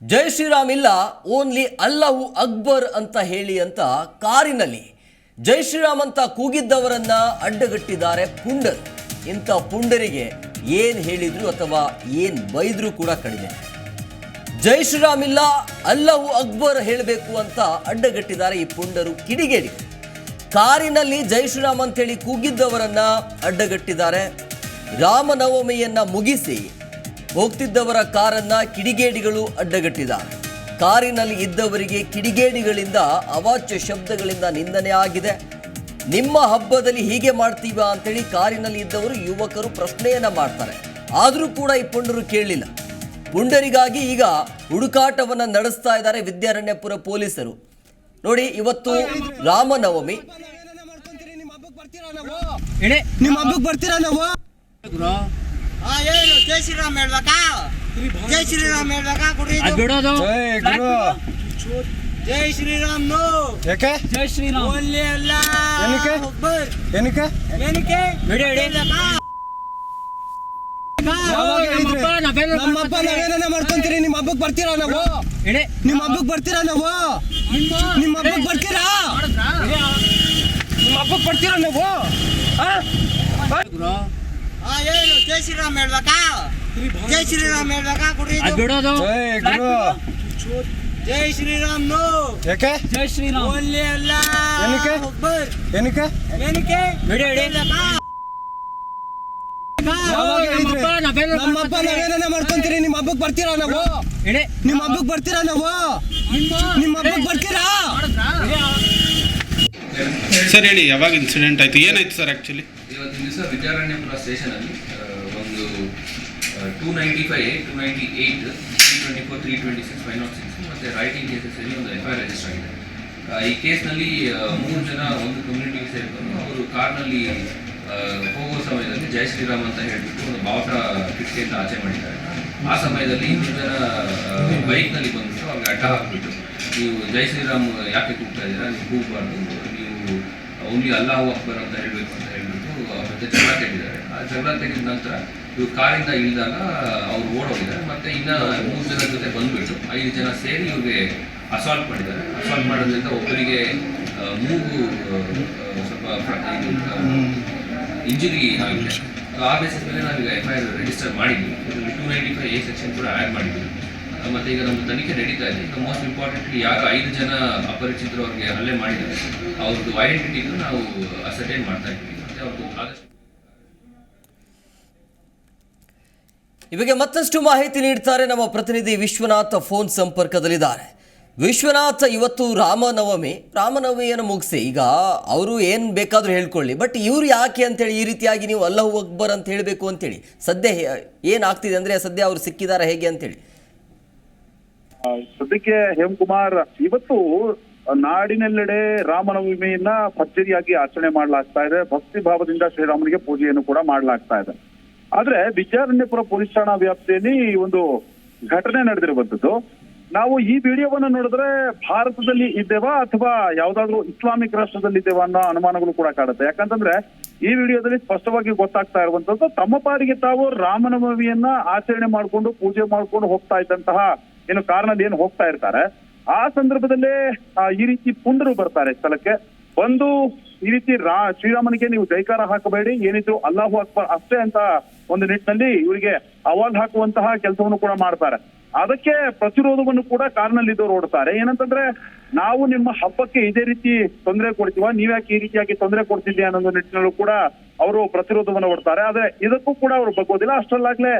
ಜೈ ಶ್ರೀರಾಮ್ ಇಲ್ಲ, ಓನ್ಲಿ ಅಲ್ಲಹು ಅಕ್ಬರ್ ಅಂತ ಹೇಳಿ ಅಂತ ಕಾರಿನಲ್ಲಿ ಜೈ ಶ್ರೀರಾಮ್ ಅಂತ ಕೂಗಿದ್ದವರನ್ನ ಅಡ್ಡಗಟ್ಟಿದ್ದಾರೆ ಪುಂಡರ್. ಇಂಥ ಪುಂಡರಿಗೆ ಏನು ಹೇಳಿದ್ರು ಅಥವಾ ಏನು ಬೈದ್ರು ಕೂಡ ಕಡಿಮೆ. ಜೈ ಶ್ರೀರಾಮ್ ಇಲ್ಲ, ಅಲ್ಲಹು ಅಕ್ಬರ್ ಹೇಳಬೇಕು ಅಂತ ಅಡ್ಡಗಟ್ಟಿದ್ದಾರೆ ಈ ಪುಂಡರು ಕಿಡಿಗೇಡಿ. ಕಾರಿನಲ್ಲಿ ಜೈ ಶ್ರೀರಾಮ್ ಅಂತೇಳಿ ಕೂಗಿದ್ದವರನ್ನ ಅಡ್ಡಗಟ್ಟಿದ್ದಾರೆ. ರಾಮನವಮಿಯನ್ನ ಮುಗಿಸಿ ಹೋಗ್ತಿದ್ದವರ ಕಾರನ್ನ ಕಿಡಿಗೇಡಿಗಳು ಅಡ್ಡಗಟ್ಟಿದ ಕಾರಿನಲ್ಲಿ ಇದ್ದವರಿಗೆ ಕಿಡಿಗೇಡಿಗಳಿಂದ ಅವಾಚ್ಯ ಶಬ್ದಗಳಿಂದ ನಿಂದನೆ ಆಗಿದೆ. ನಿಮ್ಮ ಹಬ್ಬದಲ್ಲಿ ಹೀಗೆ ಮಾಡ್ತೀವ ಅಂತೇಳಿ ಕಾರಿನಲ್ಲಿ ಇದ್ದವರು ಯುವಕರು ಪ್ರಶ್ನೆಯನ್ನ ಮಾಡ್ತಾರೆ. ಆದರೂ ಕೂಡ ಈ ಪುಂಡರು ಕೇಳಲಿಲ್ಲ ಪುಂಡರಿಗಾಗಿ ಈಗ ಹುಡುಕಾಟವನ್ನ ನಡೆಸ್ತಾ ಇದ್ದಾರೆ ವಿದ್ಯಾರಣ್ಯಪುರ ಪೊಲೀಸರು. ನೋಡಿ, ಇವತ್ತು ರಾಮನವಮಿ. ನಿಮ್ಮ ಹಬ್ಬಕ್ಕೆ ಬರ್ತೀರಾ ನಾವು? ಏನು ಜೈ ಶ್ರೀರಾಮ್ ಹೇಳ್ಬೇಕಾ? ಜೈ ಶ್ರೀರಾಮ್ ಹೇಳ್ಬೇಕಾ? ಕೊಡ್ರಿ ಇದು. ಬಿಡೋದು. ಗುರು. ಜೈ ಶ್ರೀರಾಮ್ ನೋ. ಯಾಕೆ? ಜೈ ಶ್ರೀರಾಮ್. ಓನ್ಲಿ ಅಲ್ಲ. ಏನಕ್ಕೆ? ಏನಕ್ಕೆ? ಏನಕ್ಕೆ? ಬಿಡಿ, ಬಿಡಿ. ಹೇಳ್ಬೇಕಾ? ಯಾವಾಗ ಹೇಳಿದ್ರಿ? ನಮ್ಮ ಹಬ್ಬ ಮಾಡ್ಕೊಂತೀರಿ? ನಿಮ್ಮ ಹಬ್ಬಕ್ಕೆ ಬರ್ತೀರಾ ನಾವು? ಇಡಿ ನಿಮ್ಮ ಹಬ್ಬಕ್ಕೆ ಬರ್ತೀರಾ ನಾವು? ನಿಮ್ಮ ಹಬ್ಬಕ್ಕೆ ಬರ್ತೀರಾ? ನಿಮ್ಮ ಹಬ್ಬಕ್ಕೆ ಬರ್ತೀರಾ ನಾವು? ಆ? ಹಾ ಏನು ಜೈ ಶ್ರೀರಾಮ್ ಹೇಳ್ಬೇಕಾ ಜೈ ಶ್ರೀರಾಮ್ ಹೇಳ್ಬೇಕಾ ಕೊಡ್ರಿ ಇದು. ಅದ್ ಬಿಡೋದು. ಜೈ ಶ್ರೀರಾಮ್ ನೋ. ಯಾಕೆ? ಜೈ ಶ್ರೀರಾಮ್. ಓನ್ಲಿ ಅಲ್ಲ. ಏನಕ್ಕೆ? ಏನಕ್ಕೆ? ಏನಕ್ಕೆ? ಬಿಡಿ, ಬಿಡಿ. ಹೇಳ್ಬೇಕಾ? ಯಾವಾಗ ಹೇಳಿದ್ರಿ? ನಮ್ಮ ಹಬ್ಬ ಮಾಡ್ಕೊಂತೀರಿ? ನಿಮ್ಮ ಹಬ್ಬಕ್ಕೆ ಬರ್ತೀರಾ ನಾವು? ನಿಮ್ಮ ಹಬ್ಬಕ್ಕೆ ಬರ್ತೀರಾ ನಾವು? ನಿಮ್ಮ ಹಬ್ಬಕ್ಕೆ ಬರ್ತೀರಾ? ಸರ್ ಹೇಳಿ, ಯಾವಾಗ ಇನ್ಸಿಡೆಂಟ್ ಆಯ್ತು? ಏನಾಯ್ತು ಸರ್ ಆ್ಯಕ್ಚುಲಿ ಇವತ್ತಿನ ದಿವಸ ವಿದ್ಯಾರಣ್ಯಪುರ ಸ್ಟೇಷನಲ್ಲಿ ಒಂದು two ninety five two ninety eight three twenty four three twenty six five not six ಮತ್ತು ರೈಟಿಂಗ್ ಕೇಸಸ್ಸಲ್ಲಿ ಒಂದು ಎಫ್ ಐ ಆರ್ ರಿಜಿಸ್ಟರ್ ಆಗಿದೆ. ಈ ಕೇಸ್ನಲ್ಲಿ ಮೂರು ಜನ ಒಂದು ಕಮ್ಯುನಿಟಿಗೆ ಸೇರಿಕೊಂಡು ಅವರು ಕಾರ್ನಲ್ಲಿ ಹೋಗೋ ಸಮಯದಲ್ಲಿ ಜಯ ಶ್ರೀರಾಮ್ ಅಂತ ಹೇಳಿಬಿಟ್ಟು ಒಂದು ಬಾವುಟ ಕಿಟಕಿಯಿಂದ ಆಚೆ ಮಾಡಿದ್ದಾರೆ. ಆ ಸಮಯದಲ್ಲಿ ಇನ್ನೂ ಜನ ಬೈಕ್ನಲ್ಲಿ ಬಂದ್ಬಿಟ್ಟು ಅವ್ರಿಗೆ ಅಡ್ಡ ಹಾಕ್ಬಿಟ್ಟು, ನೀವು ಜಯ ಶ್ರೀರಾಮ್ ಯಾಕೆ ಕೂಗ್ತಾ ಇದ್ದೀರಾ? ನೀವು ಕೂಗಬಾರ್ದು. ಓನ್ಲಿ ಅಲ್ಲಾಹು ಅಕ್ಬರ್ ಅಂತ ಹೇಳಬೇಕು ಅಂತ ಹೇಳ್ಬಿಟ್ಟು ಜೊತೆ ಜಗಳ ತೆಗೆದಿದ್ದಾರೆ. ಆ ಜಗಳ ತೆಗೆದ ನಂತರ ಇವ್ರು ಕಾರಿಂದ ಇಳಿದಾಗ ಅವ್ರು ಓಡೋಗಿದ್ದಾರೆ. ಮತ್ತೆ ಇನ್ನ ಮೂರು ಜನ ಜೊತೆ ಬಂದ್ಬಿಟ್ಟು ಐದು ಜನ ಸೇರಿ ಇವ್ರಿಗೆ ಅಸಾಲ್ಟ್ ಮಾಡಿದ್ದಾರೆ. ಅಸಾಲ್ಟ್ ಮಾಡೋದ್ರಿಂದ ಒಬ್ಬರಿಗೆ ಮೂಗು ಸ್ವಲ್ಪ ಇಂಜುರಿ ಆಗಿದೆ. ಆ ಬೇಸಿಸ್ ಮೇಲೆ ನಾವೀಗ ಎಫ್ ಐ ಆರ್ ರಿಜಿಸ್ಟರ್ ಮಾಡಿದ್ವಿ. Two ninety five A section ಕೂಡ ಆ್ಯಡ್ ಮಾಡಿದ್ವಿ. ಮತ್ತೆ ಈಗ ನಮ್ಮ ತನಿಖೆ ನಡೀತಾ ಇದೆ. ಮೋಸ್ಟ್ ಇಂಪಾರ್ಟೆಂಟ್ಲಿ ಯಾರು ಐದು ಜನ ಅಪರಿಚಿತರು ಅವ್ರಿಗೆ ಹಲ್ಲೆ ಮಾಡಿದ್ದಾರೆ. ಅವ್ರದ್ದು ಐಡೆಂಟಿಟಿನ ನಾವು ಅಸರ್ಟೈನ್ ಮಾಡ್ತಾ ಇದ್ದೀವಿ. ಮತ್ತೆ ಅವ್ರದ್ದು ಆದಷ್ಟು ಈ ಬಗ್ಗೆ ಮತ್ತಷ್ಟು ಮಾಹಿತಿ ನೀಡ್ತಾರೆ ನಮ್ಮ ಪ್ರತಿನಿಧಿ ವಿಶ್ವನಾಥ್ ಫೋನ್ ಸಂಪರ್ಕದಲ್ಲಿದ್ದಾರೆ. ವಿಶ್ವನಾಥ್, ಇವತ್ತು ರಾಮನವಮಿ. ರಾಮನವಮಿಯನ್ನು ಮುಗಿಸಿ, ಈಗ ಅವರು ಏನು ಬೇಕಾದರೂ ಹೇಳ್ಕೊಳ್ಳಿ. ಬಟ್ ಇವರು ಯಾಕೆ ಅಂತೇಳಿ ಈ ರೀತಿಯಾಗಿ ನೀವು ಅಲ್ಲಹು ಅಕ್ಬರ್ ಅಂತ ಹೇಳಬೇಕು ಅಂತೇಳಿ. ಸದ್ಯ ಏನಾಗ್ತಿದೆ ಅಂದರೆ ಸದ್ಯ ಅವರು ಸಿಕ್ಕಿದ್ದಾರೆ ಹೇಗೆ ಅಂತೇಳಿ. ಸದ್ಯಕ್ಕೆ ಹೇಮಕುಮಾರ್, ಇವತ್ತು ನಾಡಿನೆಲ್ಲೆಡೆ ರಾಮನವಮಿಯನ್ನ ಭರ್ಜರಿಯಾಗಿ ಆಚರಣೆ ಮಾಡಲಾಗ್ತಾ ಇದೆ. ಭಕ್ತಿ ಭಾವದಿಂದ ಶ್ರೀರಾಮನಿಗೆ ಪೂಜೆಯನ್ನು ಕೂಡ ಮಾಡಲಾಗ್ತಾ ಇದೆ. ಆದ್ರೆ ವಿದ್ಯಾರಣ್ಯಪುರ ಪೊಲೀಸ್ ಠಾಣಾ ವ್ಯಾಪ್ತಿಯಲ್ಲಿ ಒಂದು ಘಟನೆ ನಡೆದಿರುವಂತದ್ದು ನಾವು ಈ ವಿಡಿಯೋವನ್ನು ನೋಡಿದ್ರೆ ಭಾರತದಲ್ಲಿ ಇದ್ದೇವಾ ಅಥವಾ ಯಾವ್ದಾದ್ರು ಇಸ್ಲಾಮಿಕ್ ರಾಷ್ಟ್ರದಲ್ಲಿ ಇದ್ದೇವಾ ಅನ್ನೋ ಅನುಮಾನಗಳು ಕೂಡ ಕಾಡುತ್ತೆ. ಯಾಕಂತಂದ್ರೆ ಈ ವಿಡಿಯೋದಲ್ಲಿ ಸ್ಪಷ್ಟವಾಗಿ ಗೊತ್ತಾಗ್ತಾ ಇರುವಂತದ್ದು ತಮ್ಮ ಪಾಡಿಗೆ ತಾವು ರಾಮನವಮಿಯನ್ನ ಆಚರಣೆ ಮಾಡಿಕೊಂಡು, ಪೂಜೆ ಮಾಡ್ಕೊಂಡು ಹೋಗ್ತಾ ಇದ್ದಂತಹ ಏನು ಏನು ಹೋಗ್ತಾ ಇರ್ತಾರೆ. ಆ ಸಂದರ್ಭದಲ್ಲೇ ಈ ರೀತಿ ಪುಂಡರು ಬರ್ತಾರೆ ಸ್ಥಳಕ್ಕೆ. ಬಂದು ಈ ರೀತಿ ರಾ, ಶ್ರೀರಾಮನಿಗೆ ನೀವು ಜೈಕಾರ ಹಾಕಬೇಡಿ, ಏನಿದ್ರು ಅಲ್ಲಾಹು ಅಕ್ಬರ್ ಅಷ್ಟೇ ಅಂತ ಒಂದು ನಿಟ್ಟಿನಲ್ಲಿ ಇವರಿಗೆ ಅವಾಲ್ ಹಾಕುವಂತಹ ಕೆಲಸವನ್ನು ಕೂಡ ಮಾಡ್ತಾರೆ. ಅದಕ್ಕೆ ಪ್ರತಿರೋಧವನ್ನು ಕೂಡ ಕಾರ್ನಲ್ಲಿ ಇದ್ದವರು ಓಡ್ತಾರೆ. ಏನಂತಂದ್ರೆ, ನಾವು ನಿಮ್ಮ ಹಬ್ಬಕ್ಕೆ ಇದೇ ರೀತಿ ತೊಂದರೆ ಕೊಡ್ತೀವ, ನೀವ್ಯಾಕೆ ಈ ರೀತಿಯಾಗಿ ತೊಂದರೆ ಕೊಡ್ತಿದ್ದೀಯ ಅನ್ನೋ ನಿಟ್ಟಿನಲ್ಲೂ ಕೂಡ ಅವರು ಪ್ರತಿರೋಧವನ್ನು ಓಡ್ತಾರೆ ಆದ್ರೆ ಇದಕ್ಕೂ ಕೂಡ ಅವರು ಬಗ್ಗೋದಿಲ್ಲ. ಅಷ್ಟರಲ್ಲಾಗ್ಲೇ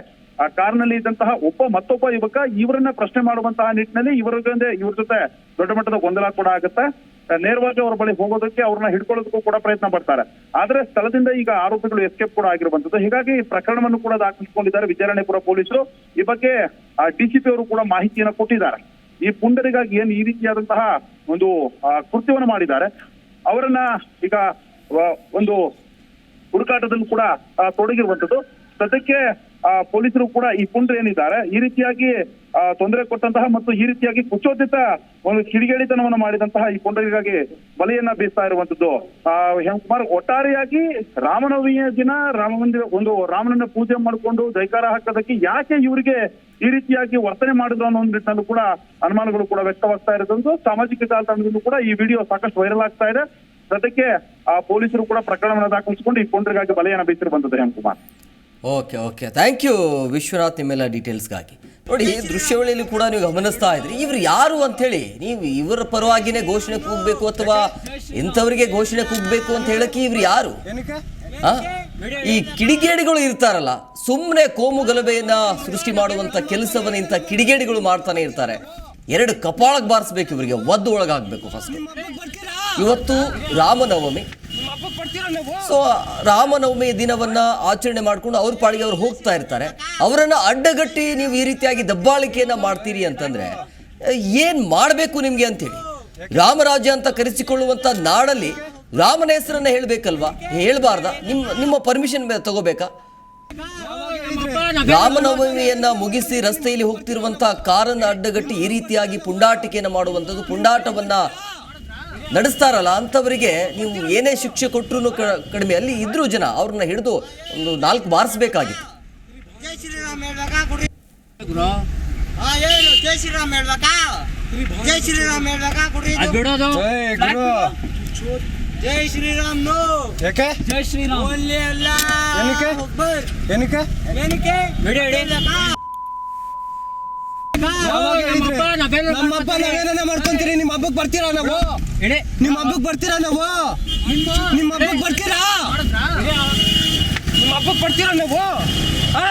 ಕಾರ್ನಲ್ಲಿ ಇದ್ದಂತಹ ಒಬ್ಬ ಮತ್ತೊಬ್ಬ ಯುವಕ ಇವರನ್ನ ಪ್ರಶ್ನೆ ಮಾಡುವಂತಹ ನಿಟ್ಟಿನಲ್ಲಿ ಇವರ ಜೊತೆ ಇವ್ರ ಜೊತೆ ದೊಡ್ಡ ಮಟ್ಟದ ಗೊಂದಲ ಕೂಡ ಆಗುತ್ತೆ. ಆ, ನೇರವಾಗಿ ಅವರ ಬಳಿ ಹೋಗೋದಕ್ಕೆ ಅವ್ರನ್ನ ಹಿಡ್ಕೊಳ್ಳೋದಕ್ಕೂ ಕೂಡ ಪ್ರಯತ್ನ ಪಡ್ತಾರೆ ಆದ್ರೆ ಸ್ಥಳದಿಂದ ಈಗ ಆರೋಪಿಗಳು ಎಸ್ಕೇಪ್ ಕೂಡ ಆಗಿರುವಂತದ್ದು ಹೀಗಾಗಿ ಪ್ರಕರಣವನ್ನು ಕೂಡ ದಾಖಲಿಸಿಕೊಂಡಿದ್ದಾರೆ ವಿದ್ಯಾರಣ್ಯಪುರ ಪೊಲೀಸರು. ಈ ಬಗ್ಗೆ ಡಿಸಿಪಿ ಅವರು ಕೂಡ ಮಾಹಿತಿಯನ್ನು ಕೊಟ್ಟಿದ್ದಾರೆ. ಈ ಪುಂಡರಿಗಾಗಿ ಏನು ಈ ರೀತಿಯಾದಂತಹ ಒಂದು ಕೃತ್ಯವನ್ನು ಮಾಡಿದ್ದಾರೆ. ಅವರನ್ನ ಈಗ ಒಂದು ಹುಡುಕಾಟದಲ್ಲಿ ಕೂಡ ಆ, ತೊಡಗಿರುವಂತದ್ದು ಸದ್ಯಕ್ಕೆ ಆ, ಪೊಲೀಸರು ಕೂಡ ಈ ಪುಂಡ್ರು ಏನಿದ್ದಾರೆ, ಈ ರೀತಿಯಾಗಿ ತೊಂದರೆ ಕೊಟ್ಟಂತಹ ಮತ್ತು ಈ ರೀತಿಯಾಗಿ ಕುಚೋದಿತ ಒಂದು ಕಿಡಿಗೇಡಿತನವನ್ನು ಮಾಡಿದಂತಹ ಈ ಪುಂಡರಿಗಾಗಿ ಬಲೆಯನ್ನ ಬೀಸ್ತಾ ಇರುವಂತದ್ದು ಆ, ಹೆಂಕುಮಾರ್, ಒಟ್ಟಾರೆಯಾಗಿ ರಾಮನವಮಿಯ ದಿನ ರಾಮ ಮಂದಿರ ಒಂದು ರಾಮನನ್ನ ಪೂಜೆ ಮಾಡಿಕೊಂಡು ಜೈಕಾರ ಹಾಕೋದಕ್ಕೆ ಯಾಕೆ ಇವರಿಗೆ ಈ ರೀತಿಯಾಗಿ ವರ್ತನೆ ಮಾಡಿದ್ರು ಅನ್ನೋ ಒಂದು ನಿಟ್ಟಿನಲ್ಲೂ ಕೂಡ ಅನುಮಾನಗಳು ಕೂಡ ವ್ಯಕ್ತವಾಗ್ತಾ ಇರೋದೊಂದು ಸಾಮಾಜಿಕ ಜಾಲತಾಣದಲ್ಲೂ ಕೂಡ ಈ ವಿಡಿಯೋ ಸಾಕಷ್ಟು ವೈರಲ್ ಆಗ್ತಾ ಇದೆ. ಸದ್ಯಕ್ಕೆ, ಆ, ಪೊಲೀಸರು ಕೂಡ ಪ್ರಕರಣವನ್ನು ದಾಖಲಿಸಿಕೊಂಡು ಈ ಪುಂಡರಿಗಾಗಿ ಬಲೆಯನ್ನು ಬೀಸಿರು ಬಂದದ್ದು Hemakumar okay okay thank you Vishwanath ನಿಮ್ಮೆಲ್ಲ ಡೀಟೇಲ್ಸ್ಗಾಗಿ ನೋಡಿ ದೃಶ್ಯವಳಿಯಲ್ಲಿ ಕೂಡ ನೀವು ಗಮನಿಸ್ತಾ ಇದ್ರಿ. ಇವ್ರು ಯಾರು ಅಂಥೇಳಿ? ನೀವು ಇವರ ಪರವಾಗಿನೇ ಘೋಷಣೆ ಕೂಗಬೇಕು ಅಥವಾ ಇಂಥವರಿಗೆ ಘೋಷಣೆ ಕೂಗಬೇಕು ಅಂತ ಹೇಳಕ್ಕೆ ಇವ್ರು ಯಾರು? ಈ ಕಿಡಿಗೇಡಿಗಳು ಇರ್ತಾರಲ್ಲ ಸುಮ್ಮನೆ ಕೋಮು ಗಲಭೆಯನ್ನ ಸೃಷ್ಟಿ ಮಾಡುವಂತ ಕೆಲಸವನ್ನು ಇಂಥ ಕಿಡಿಗೇಡಿಗಳು ಮಾಡ್ತಾನೆ ಇರ್ತಾರೆ. ಎರಡು ಕಪಾಳಕ್ಕೆ ಬಾರಿಸ್ಬೇಕು ಇವರಿಗೆ ಒದ್ದು ಒಳಗಾಗಬೇಕು ಫಸ್ಟ್ ಇವತ್ತು ರಾಮನವಮಿ ಸೊ ರಾಮನವಮಿ ದಿನವನ್ನ ಆಚರಣೆ ಮಾಡ್ಕೊಂಡು ಅವ್ರ ಪಾಡಿಗೆ ಅವ್ರು ಹೋಗ್ತಾ ಇರ್ತಾರೆ. ಅವರನ್ನ ಅಡ್ಡಗಟ್ಟಿ ನೀವು ಈ ರೀತಿಯಾಗಿ ದಬ್ಬಾಳಿಕೆಯನ್ನ ಮಾಡ್ತೀರಿ ಅಂತಂದ್ರೆ, ಏನ್ ಮಾಡಬೇಕು ನಿಮ್ಗೆ ಅಂತೇಳಿ? ರಾಮರಾಜ್ಯ ಅಂತ ಕರೆಸಿಕೊಳ್ಳುವಂತ ನಾಡಲ್ಲಿ ರಾಮನ ಹೆಸರನ್ನ ಹೇಳ್ಬೇಕಲ್ವಾ? ಹೇಳ್ಬಾರ್ದ. ನಿಮ್ಮ ನಿಮ್ಮ ಪರ್ಮಿಷನ್ ತಗೋಬೇಕಾ? ರಾಮನವಮಿಯನ್ನ ಮುಗಿಸಿ ರಸ್ತೆಯಲ್ಲಿ ಹೋಗ್ತಿರುವಂತಹ ಕಾರನ್ನ ಅಡ್ಡಗಟ್ಟಿ ಈ ರೀತಿಯಾಗಿ ಪುಂಡಾಟಿಕೆಯನ್ನ ಮಾಡುವಂಥದ್ದು, ಪುಂಡಾಟವನ್ನ ನಡೆಸ್ತಾರಲ್ಲ ಅಂಥವರಿಗೆ ನೀವು ಏನೇ ಶಿಕ್ಷೆ ಕೊಟ್ಟರು ಕಡಿಮೆ. ಅಲ್ಲಿ ಇದ್ರು ಜನ ಅವ್ರನ್ನ ಹಿಡಿದು ಒಂದು ನಾಲ್ಕು ಬಾರಿಸ್ಬೇಕಾಗಿತ್ತು ಜೈ ಶ್ರೀರಾಮ್ ಜೈ ಶ್ರೀರಾಮ್ ಹೇಳ್ಬೇಕಾ ಜೈ ಶ್ರೀರಾಮ್ ಜೈ ನೋ ಯಾಕೆ? ಜೈ ಶ್ರೀರಾಮ್ ಓನ್ಲಿ ಅಲ್ಲ ಏನಕ್ಕೆ? ಅಕ್ಬರ್ ಏನಕ್ಕೆ ಏನಕ್ಕೆ ಯಾವಾಗ ಹೇಳಿದ್ರಿ? ನಮ್ಮ ಹಬ್ಬ ನಾವೇನ ಮಾಡ್ಕೊಂತೀರಿ? ನಿಮ್ಮ ಹಬ್ಬಕ್ಕೆ ಬರ್ತೀರಾ ನಾವು? ನಿಮ್ಮ ಹಬ್ಬಕ್ಕೆ ಬರ್ತೀರಾ ನಾವು? ನಿಮ್ಮ ಹಬ್ಬಕ್ಕೆ ಬರ್ತೀರಾ? ನಿಮ್ಮ ಹಬ್ಬಕ್ಕೆ ಬರ್ತೀರಾ ನಾವು? ಆ?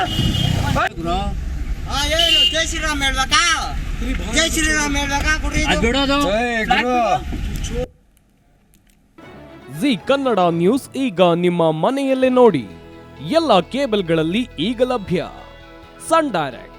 ಏನು ಜೈ ಶ್ರೀರಾಮ್ ಹೇಳ್ಬೇಕಾ? ಜೈ ಶ್ರೀರಾಮ್ ಹೇಳ್ಬೇಕಾ? ಗುಡಿ ಏಯ್ ಜಿ ಕನ್ನಡ ನ್ಯೂಸ್ ಈಗ ನಿಮ್ಮ ಮನೆಯಲ್ಲೇ ನೋಡಿ. ಎಲ್ಲ ಕೇಬಲ್ಗಳಲ್ಲಿ ಈಗ ಲಭ್ಯ. Sun Direct.